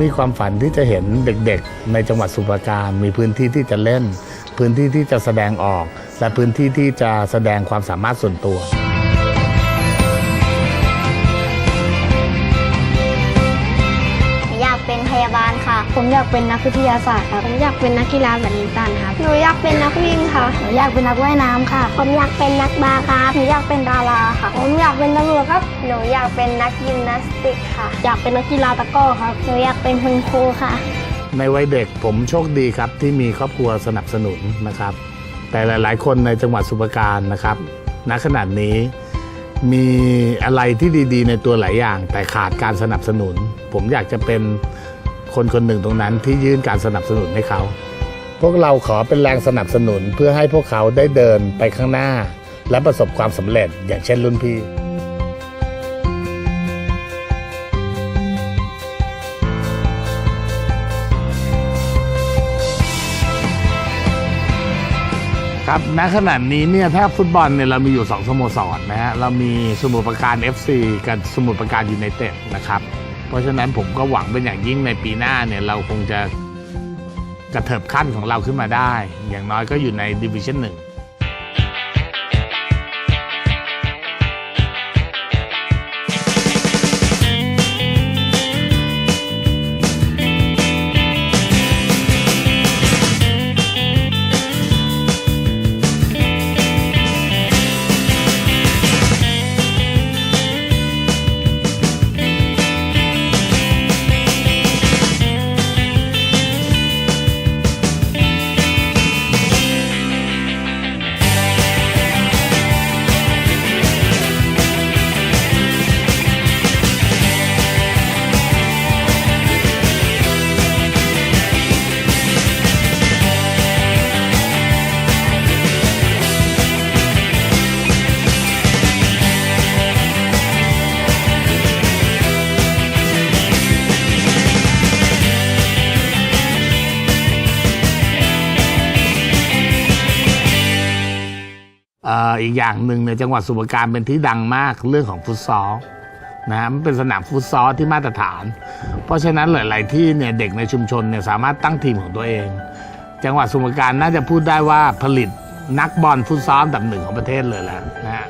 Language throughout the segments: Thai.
มีความฝันที่จะเห็นเด็กๆ ในจังหวัดสุพรรณการมีพื้นที่ที่จะเล่น พื้นที่ที่จะแสดงออก และพื้นที่ที่จะแสดงความสามารถส่วนตัว ผมอยากเป็นนักวิทยาศาสตร์ครับ ผมอยากเป็นนักกีฬาแบดมินตันครับ หนูอยากเป็นนักวิ่งค่ะหนูอยากเป็นนักว่ายน้ำค่ะ ผมอยากเป็นนักบาสครับ หนูอยากเป็นดาราค่ะ ผมอยากเป็นตำรวจครับ หนูอยากเป็นนักยิมนาสติกค่ะ อยากเป็นนักกีฬาตะกร้อครับ หนูอยากเป็นคุณครูค่ะ ในวัยเด็กผมโชคดีครับที่มีครอบครัวสนับสนุนนะครับ แต่หลาย ๆ คนในจังหวัดสมุพรปราการนะครับณขนาดนี้มีอะไรที่ดี ๆ ในตัวหลายอย่าง แต่ขาดการสนับสนุน ผมอยากจะเป็น คนคนหนึ่งตรงนั้นที่ยื่นการสนับสนุนให้เขา พวกเราขอเป็นแรงสนับสนุนเพื่อให้พวกเขาได้เดินไปข้างหน้า และประสบความสำเร็จอย่างเช่นรุ่นพี่ครับณขณะนี้เนี่ยถ้าฟุตบอลเนี่ยเรามีอยู่ 2 สโมสรนะฮะเรามีสมุทรปราการ FC กับสมุทรปราการยูไนเต็ดนะครับ ราะฉะนั้นผมก็หวังเป็นอย่างยิ่งในปีหน้าเนี่ยเราคงจะกระเถิบขั้นของเราขึ้นมาได้ อย่างน้อยก็อยู่ในดิวิชั่นหนึ่ง อีกอย่างหนึ่งในจังหวัดสมุพรปราการเป็นที่ดังมากเรื่องของฟุตซอลนะฮะมันเป็นสนามฟุตซอลที่มาตรฐาน เพราะฉะนั้นหลาย ๆ ที่เนี่ยเด็กในชุมชนเนี่ยสามารถตั้งทีมของตัวเอง จังหวัดสมุพรปราการน่าจะพูดได้ว่าผลิตนักบอลฟุตซอลอันดับหนึ่งของประเทศเลยแหละนะฮะ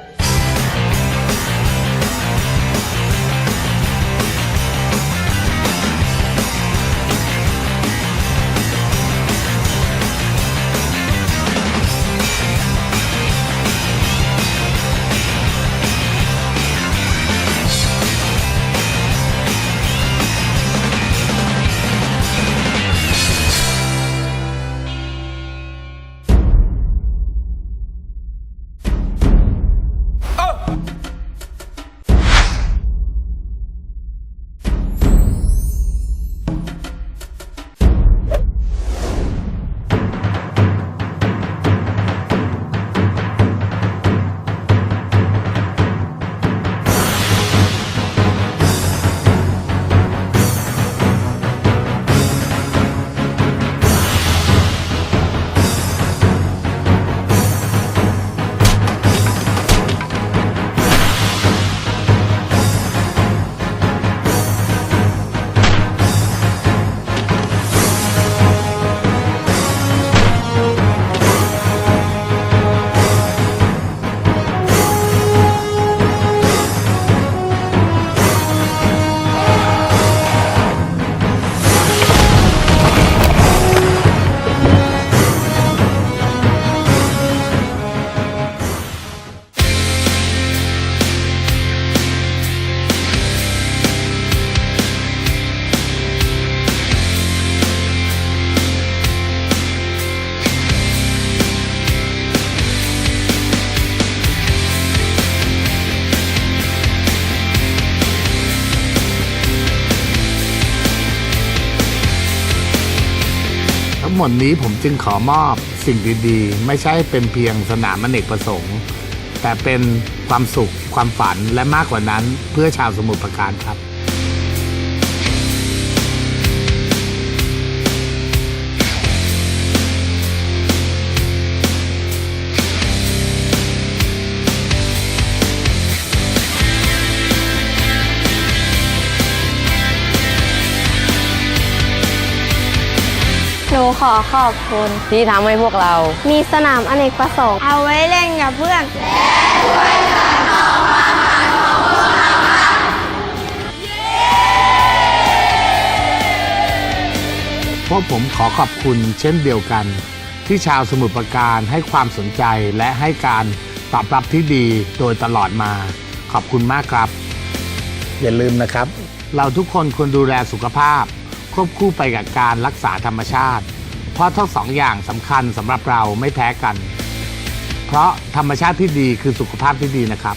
งหมดนี้ผมจึงขอมอบสิ่งดีๆ ไม่ใช่เป็นเพียงสนามอเนกประสงค์ แต่เป็นความสุขความฝันและมากกว่านั้นเพื่อชาวสมุทรปราการครับ หนูขอขอบคุณ ที่ทำให้พวกเรา มีสนามอเนกประสงค์ เอาไว้เล่นกับเพื่อนพวกผมขอขอบคุณเช่นเดียวกัน ที่ชาวสมุทรปราการให้ความสนใจและให้การตอบรับที่ดีโดยตลอดมา ขอบคุณมากครับ อย่าลืมนะครับ เราทุกคนควรดูแลสุขภาพ ควบคู่ไปกับการรักษาธรรมชาติ เพราะทั้งสองอย่างสำคัญสำหรับเราไม่แพ้กัน เพราะธรรมชาติที่ดีคือสุขภาพที่ดีนะครับ